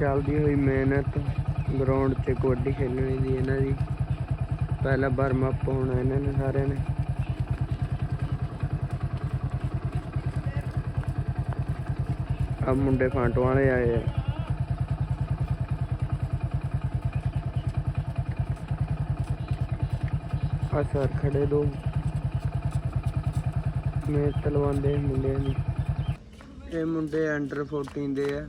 ਚੱਲਦੀ ਹੋਈ ਮਿਹਨਤ ਗਰਾਊਂਡ 'ਤੇ ਕਬੱਡੀ ਖੇਲਣੀ ਦੀ ਇਹਨਾਂ ਦੀ। ਪਹਿਲਾ ਵਰਮ ਅਪ ਹੋਣਾ ਇਹਨਾਂ ਨੇ ਸਾਰਿਆਂ ਨੇ। ਆ ਮੁੰਡੇ ਫਾਂਟੋ ਵਾਲੇ ਆਏ ਆ। ਆ ਸਰ ਖੜੇ ਦੋ। ਮੈਂ ਤਲਵਾਂਦੇ ਮੁੰਡਿਆਂ ਦੀ ਇਹ ਮੁੰਡੇ ਅੰਡਰ 14 ਦੇ ਆ।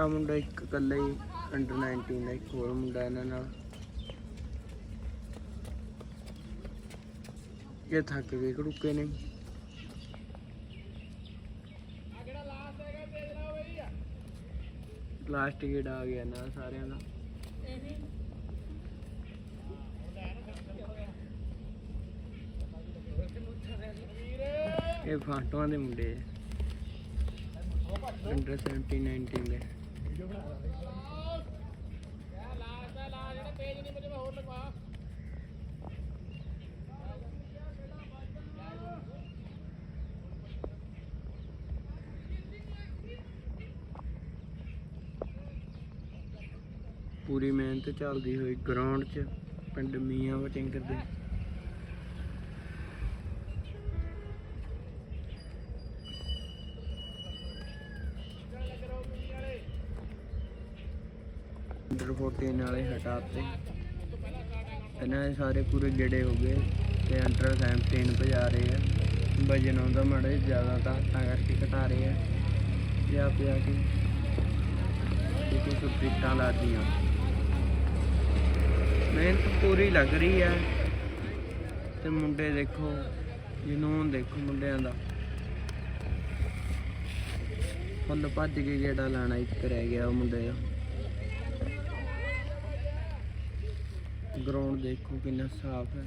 ਆ ਮੁੰਡਾ ਇੱਕ ਇਕੱਲਾ ਹੀ ਅੰਡਰ 19 ਦਾ, ਇੱਕ ਹੋਰ ਮੁੰਡਾ ਇਹਨਾਂ ਨਾਲ। ਇਹ ਥੱਕ ਗਏ ਕੜੁੱਕੇ ਨੇ। ਲਾਸਟ ਗੇਟ ਆ ਗਿਆ ਨਾ ਸਾਰਿਆਂ ਦਾ। ਇਹ ਫਾਟੋਆਂ ਦੇ ਮੁੰਡੇ ਆ। ਅੰਡਰ 17 19 ਦੇ। ਪੂਰੀ ਮਿਹਨਤ ਚੱਲਦੀ ਹੋਈ ਗਰਾਊਂਡ 'ਚ ਪਿੰਡ ਮੀਆਂ ਵਟਿੰਗਰ ਦੇ 14 ਵਾਲੇ ਹਟਾਤੇ। ਇਹਨਾਂ ਦੇ ਸਾਰੇ ਪੂਰੇ ਗੇੜੇ ਹੋ ਗਏ ਤੇ ਅੰਡਰ 17 ਭਜਾ ਰਹੇ ਆ। ਵਜਨ ਆਉਂਦਾ ਮਾੜਾ ਜ਼ਿਆਦਾ ਤਾਂ ਤਾਂ ਕਰਕੇ ਘਟਾ ਰਹੇ ਆ। ਜਾਂ ਪਿਆ ਕੇ ਕਿਉਂਕਿ ਸੁਪਰੀਟਾਂ ਲਾਦੀਆਂ ਮਿਹਨਤ ਪੂਰੀ ਲੱਗ ਰਹੀ ਹੈ ਤੇ ਮੁੰਡੇ ਦੇਖੋ, ਜਨੂਨ ਦੇਖੋ ਮੁੰਡਿਆਂ ਦਾ। ਫੁੱਲ ਭੱਜ ਕੇ ਗੇੜਾ ਲਾਣਾ ਇੱਕ ਰਹਿ ਗਿਆ ਉਹ ਮੁੰਡੇ ਦਾ। ਗਰਾਊਂਡ ਦੇਖੋ ਕਿੰਨਾ ਸਾਫ਼ ਹੈ।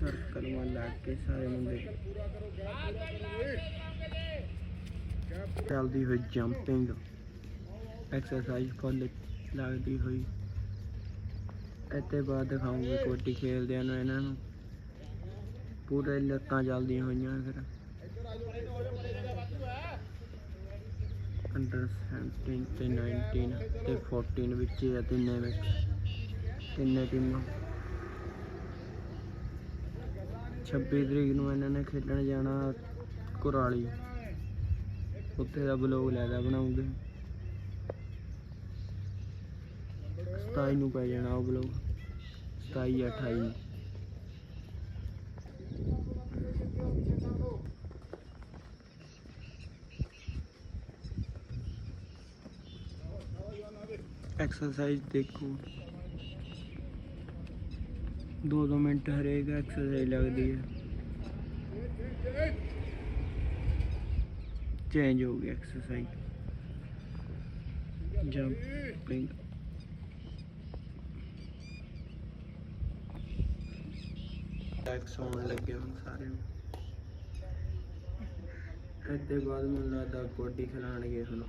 ਸਰਕਲ ਮਾ ਲਾ ਕੇ ਸਾਰੇ ਮੁੰਡੇ। ਚੱਲਦੀ ਹੋਈ ਜੰਪਿੰਗ ਐਕਸਰਸਾਈਜ਼ ਫੁੱਲ ਲੱਗਦੀ ਹੋਈ। ਇੱਥੇ ਬਾਅਦ ਦਿਖਾਉਂਗੇ ਕਬੱਡੀ ਖੇਲਦਿਆਂ ਨੂੰ ਇਹਨਾਂ ਨੂੰ। ਪੂਰੇ ਲੱਤਾਂ ਚੱਲਦੀਆਂ ਹੋਈਆਂ ਫਿਰ। ਅੰਡਰ 17 ਤੇ 19 ਤੇ 14 ਵਿੱਚ ਆ ਤਿੰਨੇ ਵਿੱਚ। ਤਿੰਨੇ ਟੀਮਾਂ। 26 ਤਰੀਕ ਨੂੰ ਇਹਨਾਂ ਨੇ ਖੇਡਣ ਜਾਣਾ ਕੁਰਾਲੀ। ਉੱਥੇ ਦਾ ਬਲੌਗ ਲੈਦਾ ਬਣਾਉਂਗੇ। 27 ਨੂੰ ਪੈ ਜਾਣਾ ਉਹ ਬਲੌਗ। 27 ਜਾਂ 28 ਨੂੰ ਐਕਸਰਸਾਈਜ਼ ਦੇਖੋ। ਦੋ ਦੋ ਮਿੰਟ ਹਰੇਕ ਐਕਸਰਸਾਈਜ਼ ਲੱਗਦੀ ਹੈ। ਚੇਂਜ ਹੋ ਗਈ ਐਕਸਰਸਾਈਜ਼ ਜੰਪਿੰਗ ਟੈਕਸ ਹੋਣ ਲੱਗੇ ਹੁਣ ਸਾਰੇ ਨੂੰ। ਇਸ ਇਹਦੇ ਬਾਅਦ ਮੈਨੂੰ ਲੱਗਦਾ ਕਬੱਡੀ ਖਿਲਾਣਗੇ ਹੁਣ।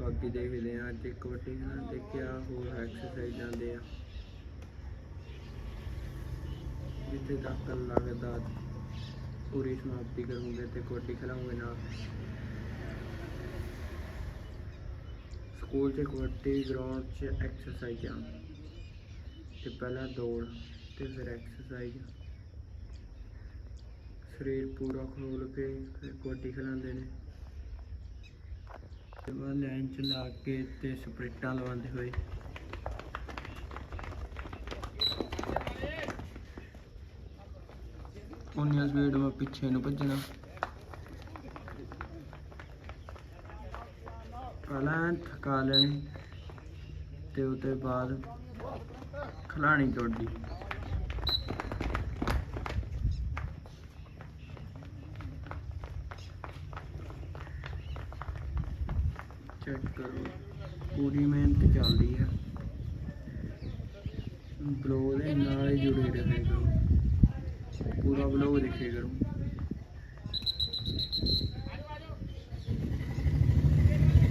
ਬਾਕੀ ਦੇਖਦੇ ਆ ਅੱਜ ਕਬੱਡੀ ਖਿਲਾਣ ਤੇ ਕਿਆ ਹੋਰ ਐਕਸਰਸਾਈਜ਼ ਆਉਂਦੇ ਆ। ਜਿੱਥੇ ਤੱਕ ਲੱਗਦਾ ਪੂਰੀ ਸਮਾਪਤੀ ਕਰੂੰਗੇ ਤੇ ਕਬੱਡੀ ਖਿਲਾਉਂਗੇ ਨਾਲ। ਸਕੂਲ 'ਚ ਕਬੱਡੀ ਗਰਾਊਂਡ 'ਚ ਐਕਸਰਸਾਈਜ਼ਾਂ ਆ। ਤੇ ਪਹਿਲਾਂ ਦੌੜ ਤੇ ਫਿਰ ਐਕਸਰਸਾਈਜ਼ ਸਰੀਰ ਪੂਰਾ ਖੋਲ ਕੇ ਫਿਰ ਕਬੱਡੀ ਖਿਲਾਉਂਦੇ ਨੇ। ਲਾਈਨ 'ਚ ਲਾ ਕੇ ਤੇ ਸਪ੍ਰਿੰਟਾਂ ਲਵਾਉਂਦੇ ਹੋਏ। ਉਨੀਆਂ ਸਪੀਡ ਮੈਂ ਪਿੱਛੇ ਨੂੰ ਭੱਜਣਾ। ਪਹਿਲਾਂ ਥਕਾ ਲੈਣੀ ਤੇ ਉਹਦੇ ਬਾਅਦ ਖਲਾਣੀ ਚੋਡੀ ਚੈੱਕ ਕਰੋ। ਪੂਰੀ ਮਿਹਨਤ ਚੱਲਦੀ ਹੈ ਬਲੌਗ ਦੇ ਨਾਲ ਜੁੜੇ ਰਹੇ। ਕਰੋ ਪੂਰਾ ਬਲੌਗ ਦੇਖਿਆ ਕਰੋ।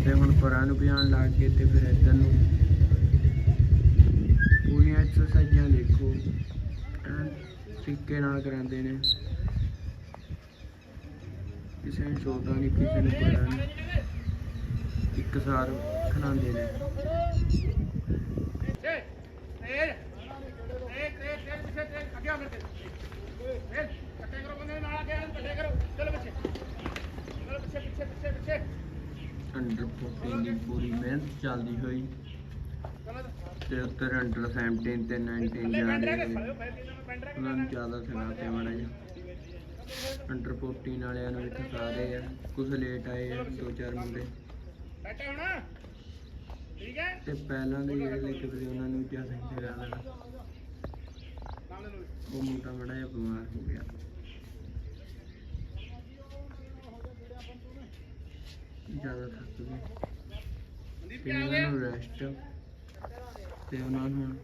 ਤੇ ਹੁਣ ਪਰਾਂ ਨੂੰ ਪਿਆਣ ਲੱਗ ਕੇ ਤੇ ਫਿਰ ਇੱਧਰ ਨੂੰ। ਪੂਰੀਆਂ ਐਕਸਰਸਾਈਜ਼ਾਂ ਦੇਖੋ। ਤਰੀਕੇ ਨਾਲ ਕਰਾਉਂਦੇ ਨੇ। ਕਿਸੇ ਨੂੰ ਛੋਟਾ ਨਹੀਂ ਕਿਸੇ ਨੂੰ ਬੜਾ ਨਹੀਂ ਇੱਕ ਸਾਰ ਖਿਲਾਉਂਦੇ ਨੇ। ਅੰਡਰ 14 ਦੀ ਪੂਰੀ ਮਿਹਨਤ ਚੱਲਦੀ ਹੋਈ। ਤੇ ਉੱਤਰ ਅੰਡਰ 17 ਤੇ 19 ਜਾ ਉਹਨਾਂ ਨੂੰ ਜ਼ਿਆਦਾ ਸਿਖਾਤੇ ਮਾੜਾ ਜਿਹਾ। ਅੰਡਰ 14 ਵਾਲਿਆਂ ਨੂੰ ਵੀ ਸਿਖਾ ਆ। ਕੁਝ ਲੇਟ ਆਏ ਆ, ਦੋ ਚਾਰ ਮੁੰਡੇ। ਤੇ ਪਹਿਲਾਂ ਦੇ ਜਿਹੜੇ ਲੈ ਕੇ ਵੀ ਉਹਨਾਂ ਨੂੰ ਜ਼ਿਆਦਾ ਸਿਖਾ ਲੈਣਾ ਉਹ ਮੁੰਡਾ ਬੜਾ ਜਿਹਾ ਬਿਮਾਰ ਹੋ ਗਿਆ। ਜ਼ਿਆਦਾ ਥੱਕ ਗਏ। ਤੇ ਉਹਨਾਂ ਨੂੰ ਰੈਸਟ ਤੇ ਉਹਨਾਂ ਨੂੰ ਹੁਣ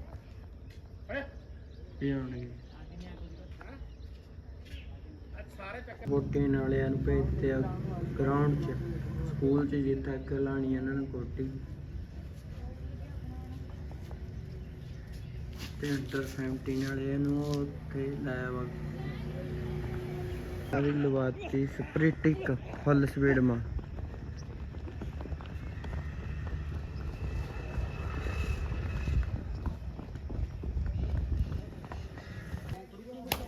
ਇਹ ਆਉਣਗੇ। ਕੋਟੀ ਵਾਲਿਆਂ ਨੂੰ ਭੇਜਦੇ ਆ ਗਰਾਊਂਡ 'ਚ, ਸਕੂਲ 'ਚ ਜਿੱਥੇ ਤੱਕ ਲਾਣੀ ਇਹਨਾਂ ਨੂੰ ਕੋਟੀ। ਤੇ ਅੰਡਰ 17 ਵਾਲਿਆਂ ਨੂੰ ਉੱਥੇ ਲਾਇਆ ਵਾ। ਸਾਰੀ ਲਵਾਤੀ ਸਪ੍ਰਿਟਿਕ ਫੁੱਲ ਸਪੀਡ ਮਾ।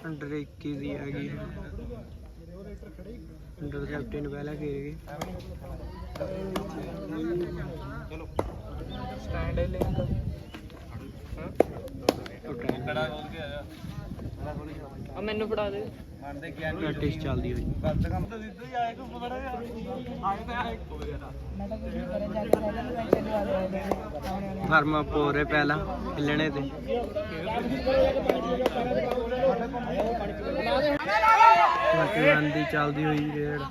ਅੰਡਰ 21 ਦੀ ਹੈਗੀ ਅੰਡਰ 17 ਪਹਿਲਾਂ ਖੇਡ ਗਏ ਸਟੈਂਡ ਲੈ ਆ ਮੈਨੂੰ ਫੜਾ ਦੇ। ਪ੍ਰੈਕਟਿਸ ਚੱਲਦੀ ਹੋਈ। ਫਰਮਾ ਪੋਰੇ ਪਹਿਲਾਂ ਹਿੱਲਣੇ ਤੇ। ਮਤਲਬ ਦੀ ਚੱਲਦੀ ਹੋਈ ਰੇਡ।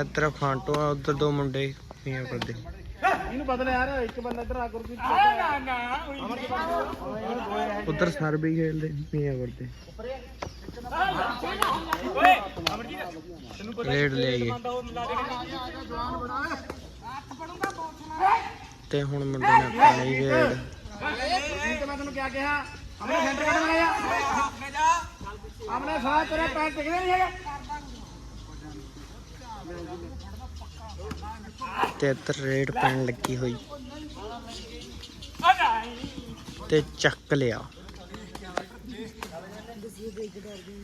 ਇੱਧਰ ਫਾਂਟੋ ਆ ਉਧਰ ਦੋ ਮੁੰਡੇ ਪੀਆਂ ਕਰਦੇ ਇਹਨੂੰ ਬਦਲ ਯਾਰ ਇੱਕ ਬੰਦਾ ਇੱਧਰ ਆ ਗੁਰਪ੍ਰੀਤ ਨਾ ਨਾ ਉਧਰ ਸਰ ਵੀ ਖੇਲਦੇ ਪੀਆਂ ਕਰਦੇ ਰੇਡ ਲੈ ਗਏ। ਤੇ ਹੁਣ ਮੁੰਡੇ ਨੇ ਆਪਣਾ ਲਈ ਰੇਡ ਤੇ ਮੈਂ ਤੈਨੂੰ ਕਿਆ ਕਿਹਾ? ਆਪਣੇ ਸੈਂਟਰ ਕੱਢ ਲਿਆ ਆਪਣੇ ਸਾਹ ਤੇਰੇ ਪੈਰ ਟਿਕਦੇ ਨਹੀਂ ਹੈਗੇ। ਤੇ ਇੱਧਰ ਰੇਡ ਪੈਣ ਲੱਗੀ ਹੋਈ। ਤੇ ਚੱਕ ਲਿਆ।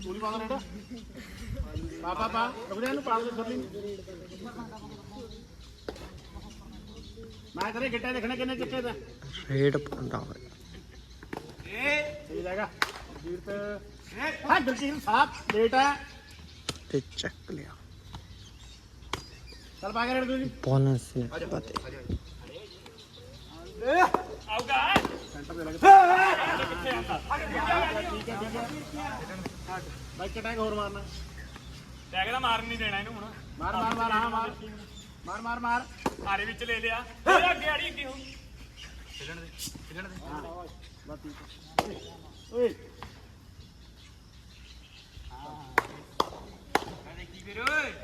ਤੂੰ ਪਾਉਂਦਾ ਰੇਡ ਪਾ ਪਾ ਪਾ ਰੁਕ ਜਾ ਇਹਨੂੰ ਪਾ ਦੇ ਸਰਲੀ ਮੈਂ ਤੇਰੇ ਗਿੱਟੇ ਦੇਖਣੇ ਕਿੰਨੇ ਚਿੱਟੇ ਦਾ ਰੇਡ ਪਾਉਂਦਾ ਹੋਇਆ। ਸਹੀ ਜਾਏਗਾ ਵੀਰ ਤੇ ਹਾਂ ਦਿਲਜੀਤ ਸਾਹਿਬ ਲੇਟ ਹੈ। ਤੇ ਚੱਕ ਲਿਆ। ਬੋਨਸ ਨੇ ਪਤੇ ਸੈਂਟਰ ਦੇ ਲੱਗ ਬਾਈਕ ਅਟੈਕ ਹੋਰ ਮਾਰਨਾ ਟੈਗ ਦਾ ਮਾਰਨ ਨਹੀਂ ਦੇਣਾ ਇਹਨੂੰ ਹੁਣ। ਮਾਰ ਮਾਰ ਮਾਰ ਹਾਂ ਮਾਰ ਮਾਰ ਮਾਰ ਮਾਰ ਆਰੇ ਵਿੱਚ ਲੈ ਲਿਆ। ਓਏ ਅੱਗੇ ਆੜੀ ਅੱਗੇ ਹੋ ਬਸ ਠੀਕ ਹੈ। ਓਏ। ਬਾਈ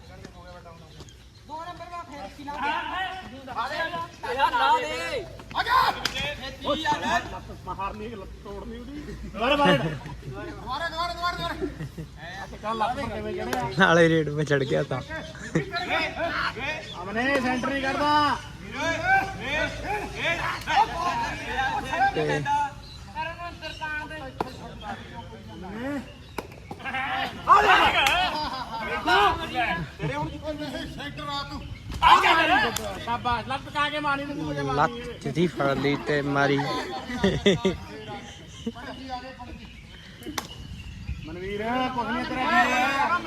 ਮਾਰਨੀ ਲੱਤ ਤੋੜਨੀ ਉਹਦੀ ਦੁਬਾਰਾ ਦੁਬਾਰਾ ਦੁਬਾਰਾ ਦੁਬਾਰਾ। ਦੁਬਾਰਾ ਕੱਲ ਲੱਤ ਪਰ ਕਿਵੇਂ ਚੜਿਆ ਨਾਲੇ ਰੇਡ 'ਤੇ ਚੜ ਗਿਆ ਤਾਂ ਅਮਨੇ ਸੈਂਟਰ ਨਹੀਂ ਕਰਦਾ ਤੇ। ਸ਼ਾਬਾਸ਼ ਲੱਤ ਕਾ ਕੇ ਮਾਰਨੀ ਤੇ ਤੂੰ ਜੇ ਲੱਤ ਜਿਹਦੀ ਫੜ ਲਈ ਤੇ ਮਾਰੀ ਮਨਵੀਰ ਕੁਝ ਨਹੀਂ ਤੇਰਾ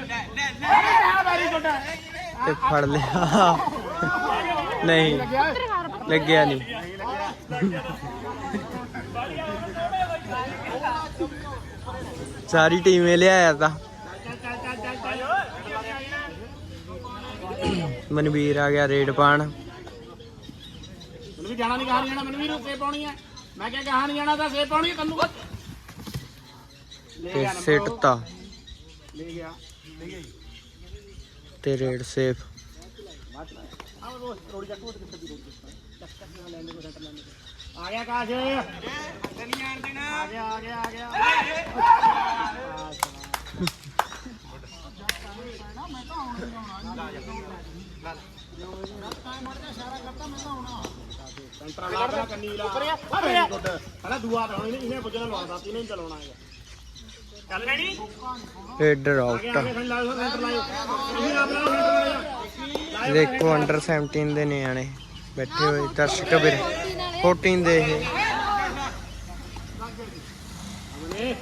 ਲੈ ਲੈ ਲੈ ਵੈਰੀ ਗੁੱਡ ਤੇ ਫੜ ਲਿਆ ਨਹੀਂ ਲੱਗਿਆ ਨਹੀਂ ਸਾਰੀ ਟੀਮ ਇਹ ਲਿਆਇਆ ਤਾਂ। ਮਨਵੀਰ ਆ ਗਿਆ ਰੇਡ ਪਾਣ ਮੈਨੂੰ ਵੀ ਜਾਣਾ ਨਹੀਂ ਕਹਾਂ ਜਾਣਾ? ਮੈਨੂੰ ਵੀ ਰੁਕੇ ਪਾਉਣੀ ਹੈ ਮੈਂ ਕਿਹਾ ਕਹਾਂ ਨਹੀਂ ਜਾਣਾ? ਤਾਂ ਸੇ ਪਾਉਣੀ ਕੰਨੂ ਲੈ ਤੇ ਸਿੱਟ। ਤਾ ਲੈ ਗਿਆ। ਲੈ ਗਿਆ ਤੇ ਰੇਡ ਸੇਫ ਆ ਗਿਆ ਕਾਸ਼। ਨਹੀਂ ਆਣ ਦੇਣਾ। ਆ ਗਿਆ ਆ ਗਿਆ ਆ ਗਿਆ। ਸੈਂਟਰ ਲਾ ਕੇ ਕੰਨੀ ਲਾ। ਉੱਪਰ ਆ ਹਲਾ ਦੂਆ ਲਾਉਣੀ ਨਹੀਂ ਇਹਨੇ ਪੁੱਜਣਾ ਲਵਾਦਾ ਤੂੰ ਨਹੀਂ ਚਲਾਉਣਾ ਹੈਗਾ। ਚੱਲ ਲੈਣੀ ਰੇਡਰ ਆ ਆਊਟ ਦੇਖੋ ਅੰਡਰ 17 ਦੇ ਨਿਆਣੇ ਬੈਠੇ ਹੋਏ ਦਰਸ਼ਕ ਵੀਰ। 14 ਦੇ ਇਹ।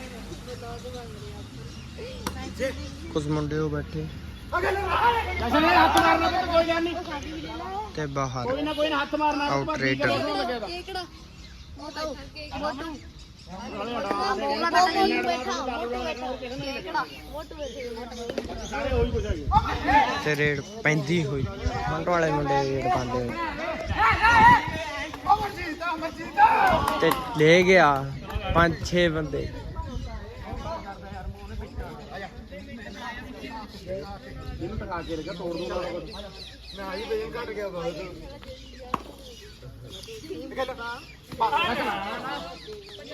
ਕੁਝ ਮੁੰਡੇ ਉਹ ਬੈਠੇ। ਜਸ਼ਨ ਨੇ ਹੱਥ ਮਾਰਨਾ ਪੁੱਤ ਕੋਈ ਗੱਲ ਨਹੀਂ। ਤੇ ਬਾਹਰ ਕੋਈ ਨਾ ਕੋਈ ਨਾ ਹੱਥ ਮਾਰਨਾ Out ਪਰ ਠੀਕ ਹੈ, rater। ਬਹੁਤ ਲੱਗਿਆ ਤਾਂ। ਕਿਹੜਾ ਮੋਟੂ ਸਾਰੇ ਉਹੀ ਕੁਛ ਹੈਗੇ। ਤੇ ਰੇਡ ਪੈਂਦੀ ਹੋਈ। ਮੰਡ ਵਾਲੇ ਮੁੰਡੇ ਰੇਡ ਪਾਉਂਦੇ ਹੋਏ। ਤੇ ਲੈ ਗਿਆ ਪੰਜ ਛੇ ਬੰਦੇ। ਟਕਾ ਕੇ ਰੱਖਿਆ ਤੋੜ ਦੂੰਗਾ ਮੈਂ ਆਹੀ ਬੇਜਨ ਘਟ ਗਿਆ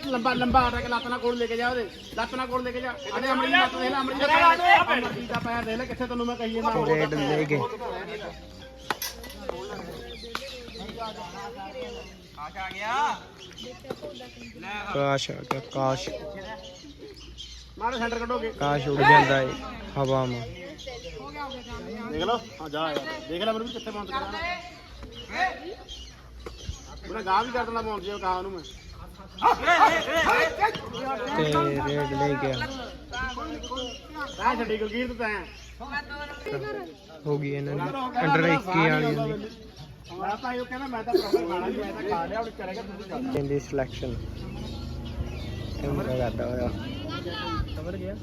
ਲੰਬਾ ਲੰਬਾ ਆਟਾ ਲੱਤ ਨਾਲ ਕੋਲ ਲੈ ਕੇ ਜਾ ਉਹਦੇ। ਲੱਤ ਨਾਲ ਕੋਲ ਲੈ ਕੇ ਜਾ। ਅਰੇ ਅਮਰੀ ਦੀ ਲੱਤ ਦੇ ਲੈ ਅਮਰੀ ਦਾ ਪੈਰ। ਅਮਰੀ ਦਾ ਪੈਰ ਦੇ ਲੈ ਕਿੱਥੇ ਤੈਨੂੰ ਮੈਂ ਕਹੀ ਜਾਂਦਾ ਰੇਡ ਲੈ ਗਏ ਕਾਸ਼ ਆ ਗਿਆ ਕਾਸ਼। ਮਾਰੇ ਸੈਂਟਰ ਕੱਢੋਗੇ ਕਾਸ਼ ਉੱਡ ਜਾਂਦਾ ਏ ਹਵਾ ਮਾ। ਦੇਖ ਲਓ ਹਾਂ ਜਾ ਯਾਰ। ਦੇਖ ਲੈ ਮੈਨੂੰ ਵੀ ਕਿੱਥੇ ਪਹੁੰਚ ਗਿਆ। ਉਹਨੇ ਗਾਹ ਵੀ ਕਰ ਦੇਣਾ ਪਹੁੰਚ ਜੇ ਗਾਹ ਨੂੰ ਮੈਂ। ਤੇ ਰੇਡ ਲੈ ਗਿਆ ਰਾਹ ਛੱਡੀ ਗੁਲਗੀਰ ਤੇ ਤੈਂ। ਹੋ ਗਈ ਇਹਨਾਂ ਦੀ। ਅੰਡਰ 21 ਵਾਲੀ ਦੀ ਮੈਂ ਤਾਂ ਇਹ ਕਹਿੰਦਾ ਮੈਂ ਤਾਂ ਪ੍ਰੋਬਲਮ ਖਾਣਾ ਨਹੀਂ ਮੈਂ ਤਾਂ ਖਾ ਲਿਆ ਹੁਣ ਕਰੇਗਾ ਤੁਸੀਂ ਜਾ ਕਹਿੰਦੀ ਸਿਲੈਕਸ਼ਨ ਇਹ ਮੁੰਡਾ ਕਰਦਾ ਹੋਇਆ। ਖਬਰ ਗਿਆ।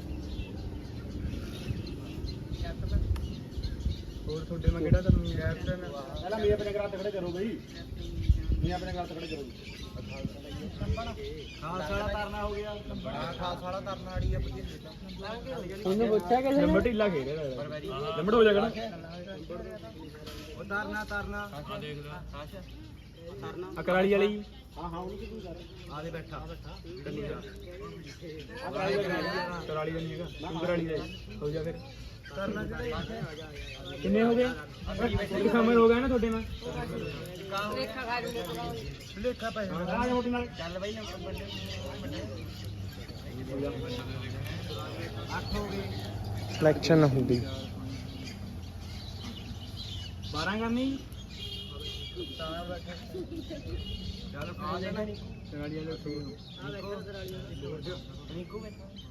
ਹੋਰ ਤੁਹਾਡੇ ਮੈਂ ਕਿਹੜਾ ਤੁਹਾਨੂੰ ਕੈਪਟਨ ਪਹਿਲਾਂ ਮੈਂ ਆਪਣੇ ਘਰ ਤਕੜੇ ਕਰੋ ਬਈ। ਮੈਂ ਆਪਣੇ ਘਰ ਤਕੜੇ ਕਰੋ। ਖਾਸ ਵਾਲਾ ਤਰਨਾ ਹੋ ਗਿਆ। ਖਾਸ ਵਾਲਾ ਤਰਨਾ ਆੜੀ ਆ ਉਹਨੂੰ ਪੁੱਛਿਆ ਕਿ ਨੰਬਰ ਢਿੱਲਾ ਖੇਡਿਆ ਨੰਬਰ ਹੋ ਜਾਣਾ ਉਹ ਤਰਨਾ ਤਰਨਾ ਅਕਰਾਲੀ ਵਾਲੀ ਹਾਂ ਹਾਂ ਉਹਨੂੰ ਕੀ ਕਰ ਆ ਦੇ ਬੈਠਾ ਕਰਾਲੀ ਦਾ ਨਹੀਂ ਹੈਗਾ ਕਰਾਲੀ ਦਾ ਹੋ ਜਾ ਫਿਰ ਕਿੰਨੇ ਹੋ ਗਏ ਇੱਕ ਸਮਰ ਹੋ ਗਿਆ ਨਾ ਤੁਹਾਡੇ ਨਾਲ ਲੇਖਾ ਪੈ ਆ ਜਾ ਮੋਟੀ ਨਾਲ ਚੱਲ ਬਈ ਨਾ ਸਿਲੈਕਸ਼ਨ ਹੁੰਦੀ 12 ਕਰਨੀ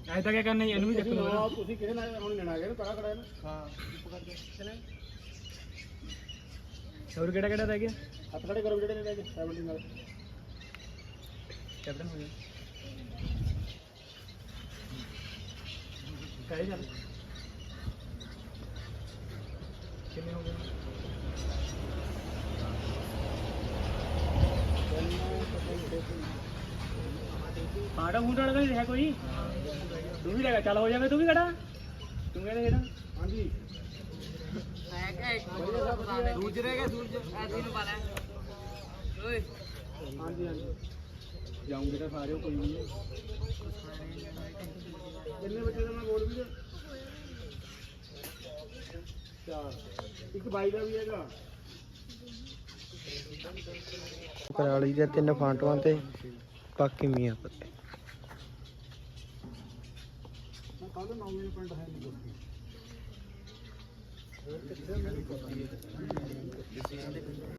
ਐ ਤਾਂ ਕੀ ਕਰਨਾ ਜੀ, ਇਹਨੂੰ ਵੀ ਚੱਕ ਲਓ ਤੁਸੀਂ ਕਿਹਦੇ ਨਾਲ ਹੁਣ ਲੈਣਾ ਹੈਗਾ ਕੜਾ ਕੜਾ ਇਹਨੂੰ ਹਾਂ ਹੋਰ ਕਿਹੜਾ ਕਿਹੜਾ ਰਹਿ ਗਿਆ ਹੱਥ ਖੜੇ ਕਰੋ ਜਿਹੜੇ ਰਹਿ ਗਏ 70 ਨਾਲ ਕੈਪਟਨ ਹੋ ਗਿਆ ਕਹੇ ਚੱਲ ਕਿੰਨੇ ਹੋ ਗਏ? ਆੜਾ ਮੁੰਡਾ ਵਾਲਾ ਨਹੀਂ ਰਿਹਾ ਕੋਈ ਤੂੰ ਵੀ ਲਗਾ ਚੱਲ ਹੋ ਜਾਵੇ ਤੂੰ ਵੀ ਖੜਾ ਤੂੰ ਕਿਹੜੇ ਖੜਾ ਹਾਂਜੀ ਹਾਂਜੀ ਹਾਂਜੀ ਜਾਉਂਗੇ ਤਾਂ ਸਾਰੇ ਕੋਈ ਨਹੀਂ ਕਿੰਨੇ ਬੱਚੇ ਦਾ ਮੈਂ ਬੋਲ ਵੀ ਚਾਰ ਇੱਕ ਬਾਈ ਦਾ ਵੀ ਹੈਗਾ ਕਰਾਲੀ ਦੇ ਤਿੰਨ ਫਾਂਟੂਆਂ ਤੇ ਬਾਕੀ ਮੀਆਂ ਪੱਤੇ। ਕੱਲ 9 ਵਜੇ ਪਿੰਡ ਹੈ ਨਹੀਂ